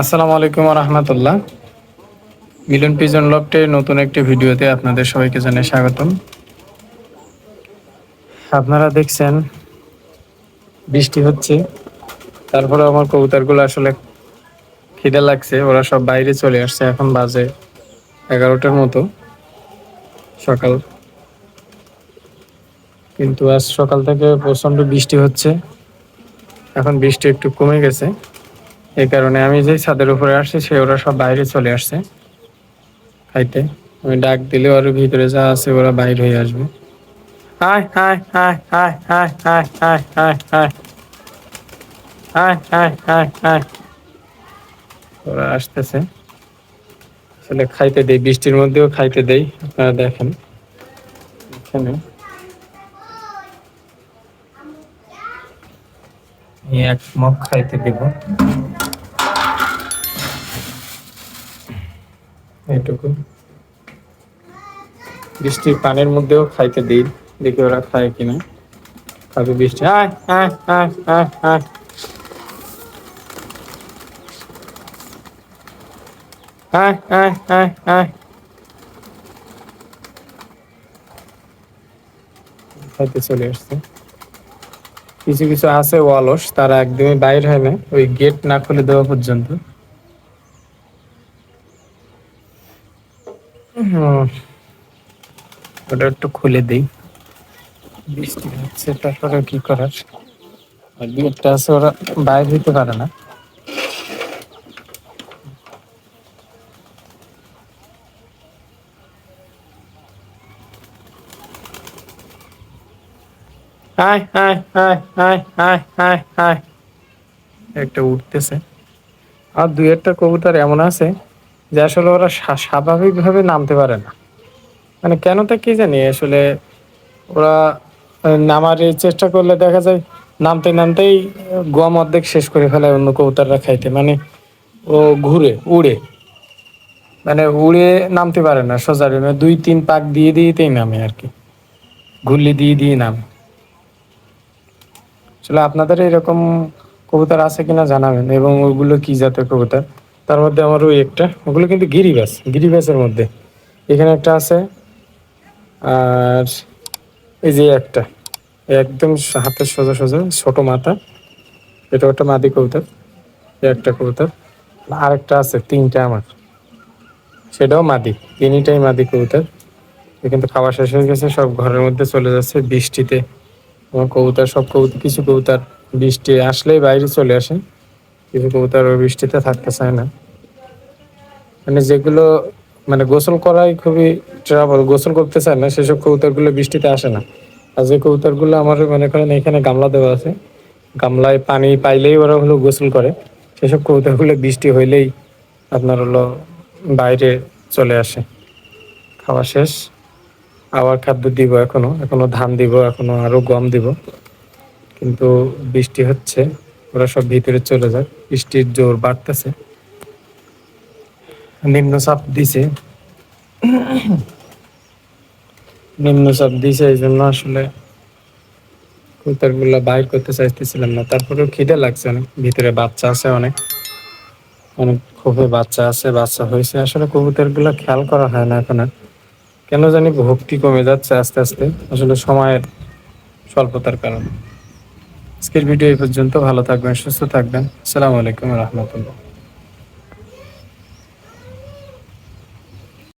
আসসালামু আলাইকুম রহমতুল্লাহ। মিলন পিজন লফটের নতুন একটি ভিডিওতে আপনাদের সবাইকে জানাই স্বাগতম। আপনারা দেখছেন, বৃষ্টি হচ্ছে, তারপরে আমার কবুতরগুলো আসলে খিদে লাগছে, ওরা সব বাইরে চলে আসছে, এখন বাজে এগারোটার মতো সকাল। কিন্তু আজ সকাল থেকে প্রচণ্ড বৃষ্টি হচ্ছে, এখন বৃষ্টি একটু কমে গেছে। এই কারণে আমি যে ছাদের উপরে আসছি, সে ওরা সব বাইরে চলে আসছে। খাইতে। আমি ডাক দিলে ওর ভিতরে যা আছে ওরা বাইরে হয়ে আসবে। Hi hi hi hi hi hi hi hi ওরা আসতেছে। আসলে খাইতে দেই, বৃষ্টির মধ্যেও খাইতে দেই। আপনারা দেখেন। এখানে। এক মগ খাইতে দেব। এইটুকু। বৃষ্টির পানির মধ্যেও খাইতে দিই, দেখি ওরা খায় কিনা। খাবে বৃষ্টি আয় আয় খাইতে চলে আসছে। কিছু কিছু আছে অলস তারা একদমই বাইর হয় না, ওই গেট না খুলে দেওয়া পর্যন্ত। ওটা একটু খুলে দেই। বৃষ্টি হচ্ছে, তারপরে কি করার? আর আছে, ওরা বাইরে হইতে পারে না। একটা উঠতেছে। আর দুই একটা কবুতর এমন আছে যে আসলে ওরা স্বা- স্বাভাবিকভাবে নামতে পারে না। মানে কেন তা কি জানি? আসলে ওরা নামার চেষ্টা করলে দেখা যায় নামতে, নামতেই গম অর্ধেক শেষ করে ফেলায় অন্য কবুতররা খাইতে। মানে ও ঘুরে, উড়ে। মানে উড়ে নামতে পারে না সোজা মানে দুই, তিন পাক দিয়ে দিয়েতেই নামে আর কি। ঘুরলি দিয়ে দিয়ে নামে। আসলে আপনাদের এরকম কবুতর আছে কিনা জানাবেন। এবং ওগুলো কি জাতের কবুতর? তার মধ্যে আমার ওই একটা, ওগুলো কিন্তু গিরিবাস গিরিবাসের মধ্যে। এখানে একটা আছে, আর এই যে একটা, একদম হাতে সোজা সোজা, ছোট মাথা। এটা একটা মাদি কবুতর একটা কবুতর। আরেকটা আছে, তিনটা আমার। সেটাও মাদি, তিনটাই মাদি কবুতর। কিন্তু খাওয়া শেষ হয়ে গেছে, সব ঘরের মধ্যে চলে যাচ্ছে বৃষ্টিতে। আমার কবুতর, সব কবুতর, কিছু কবুতর বৃষ্টি আসলেই বাইরে চলে আসে। কিছু কবুতর বৃষ্টিতে থাকতে চায় না। মানে যেগুলো মানে গোসল করাই খুবই ট্রাবল গোসল করতে চায় না, সেসব কবুতরগুলো বৃষ্টিতে আসে না। আর যে কবুতরগুলো আমার মনে করেন এখানে গামলা দেওয়া আছে, গামলায় পানি পাইলেই ওরা হলো গোসল করে। সেসব কবুতরগুলো বৃষ্টি হইলেই আপনার হলো বাইরে চলে আসে। খাওয়া শেষ, আবার খাদ্য দিব এখনও এখনও ধান দিব, এখনও আরও গম দিব। কিন্তু বৃষ্টি হচ্ছে। ওরা সব ভিতরে চলে যায়। বৃষ্টির জোর বাড়তেছে। নিম্নচাপ দিছে। নিম্নচাপ দিছে এই জন্য আসলে কবুতরগুলা বাইর করতে চাইতেছিলাম না। তারপরেও খিদে লাগছে অনেক। ভিতরে বাচ্চা আছে অনেক। অনেক খুবই বাচ্চা আছে, বাচ্চা হয়েছে। আসলে কবুতরগুলো খেয়াল করা হয় না এখন আর। কেন জানি ভক্তি কমে যাচ্ছে আস্তে আস্তে। আসলে সময়ের স্বল্পতার কারণে। আজকের ভিডিও এই পর্যন্ত। ভালো থাকবেন সুস্থ থাকবেন। আসসালামু আলাইকুম রহমতুল্লাহ।